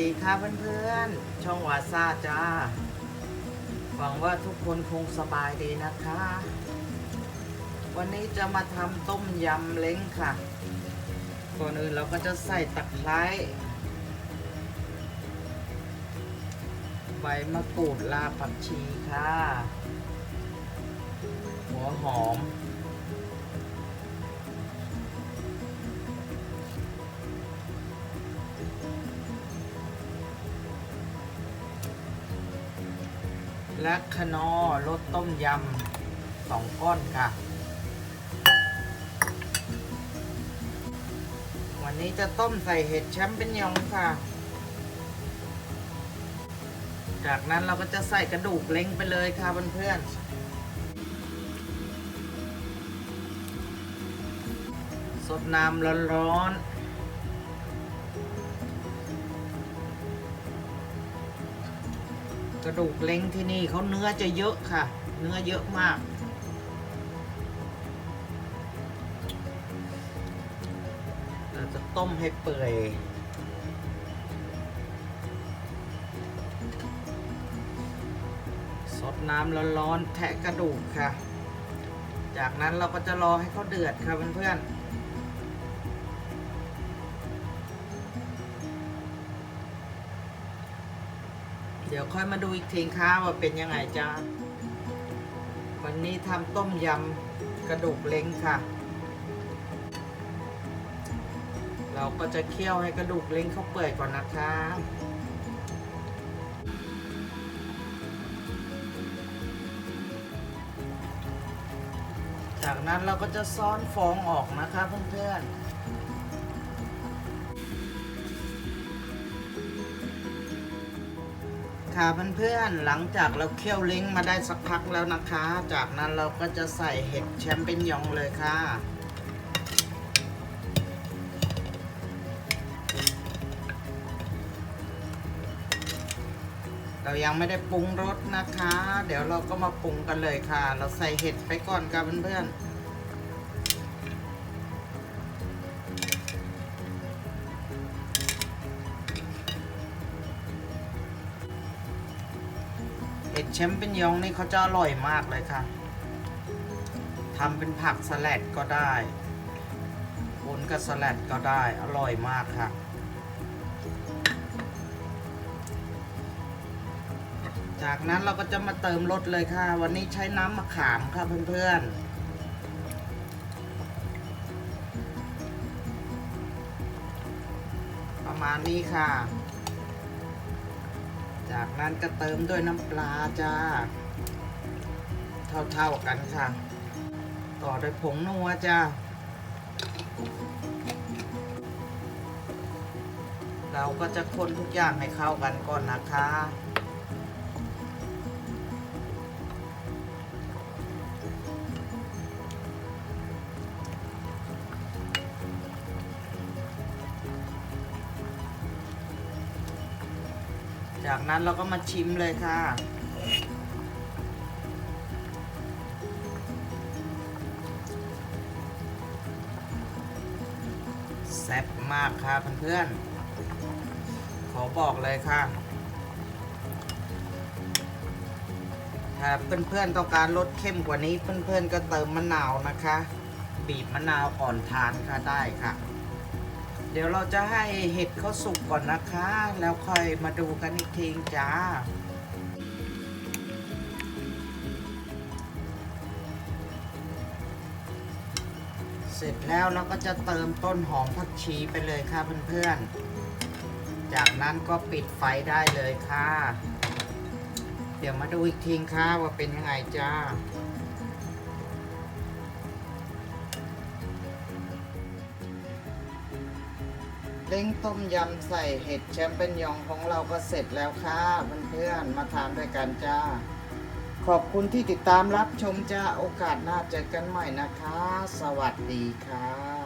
ดีค่ะเพื่อนๆ ช่องวาซาจ้า หวังว่าทุกคนคงสบายดีนะคะ วันนี้จะมาทำต้มยำเล้งค่ะ ก่อนอื่นเราก็จะใส่ตะไคร้ใบมะกรูดลาผักชีค่ะ หัวหอม และคนอรสต้มยำสองก้อนค่ะ วันนี้จะต้มใส่เห็ดแชมเปญยองค่ะ จากนั้นเราก็จะใส่กระดูกเล้งไปเลยค่ะเพื่อนๆสดน้ำร้อนๆ กระดูกเล้งที่นี่เขาเนื้อจะเยอะค่ะ เนื้อเยอะมาก เราจะต้มให้เปื่อยสดน้ำร้อนๆแทะกระดูกค่ะ จากนั้นเราก็จะรอให้เขาเดือดค่ะเพื่อนๆ เดี๋ยวค่อยมาดูอีกทีค่ะว่าเป็นยังไงจ้าวันนี้ทำต้มยำกระดูกเล้งค่ะ เราก็จะเคี่ยวให้กระดูกเล้งเขาเปื่อยก่อนนะคะจากนั้นเราก็จะซ้อนฟองออกนะคะเพื่อนๆ ค่ะเพื่อนๆ หลังจากเราเคี่ยวเล้งมาได้สักพักแล้วนะคะ จากนั้นเราก็จะใส่เห็ดแชมเปญยองเลยค่ะ เรายังไม่ได้ปรุงรสนะคะ เดี๋ยวเราก็มาปรุงกันเลยค่ะ เราใส่เห็ดไปก่อนค่ะเพื่อนๆ แชมเปญยองนี่เขาจะอร่อยมากเลยค่ะทำเป็นผักสลัดก็ได้ปนกับสลัดก็ได้อร่อยมากค่ะจากนั้นเราก็จะมาเติมรสเลยค่ะ วันนี้ใช้น้ำมะขามค่ะเพื่อนๆ ประมาณนี้ค่ะ จากนั้นก็เติมด้วยน้ำปลาจ้า เท่าๆกันค่ะ ต่อด้วยผงนัวจ้า เราก็จะคนทุกอย่างให้เข้ากันก่อนนะคะ จากนั้นเราก็มาชิมเลยค่ะ แซ่บมากค่ะเพื่อนๆ ขอบอกเลยค่ะ ถ้าเพื่อนๆต้องการรสเข้มกว่านี้เพื่อนๆก็เติมมะนาวนะคะ บีบมะนาวก่อนทานค่ะได้ค่ะ เดี๋ยวเราจะให้เห็ดเขาสุกก่อนนะคะ แล้วค่อยมาดูกันอีกทีจ้า เสร็จแล้วเราก็จะเติมต้นหอมผักชีไปเลยค่ะเพื่อนๆ จากนั้นก็ปิดไฟได้เลยค่ะ เดี๋ยวมาดูอีกทีค่ะว่าเป็นยังไงจ้า เล้งต้มยำใส่เห็ดแชมเปญยองของเราก็เสร็จแล้วค่ะเพื่อนๆมาทานด้วยกันจ้า ขอบคุณที่ติดตามรับชมจ้าโอกาสหน้าเจอกันใหม่นะคะ สวัสดีค่ะ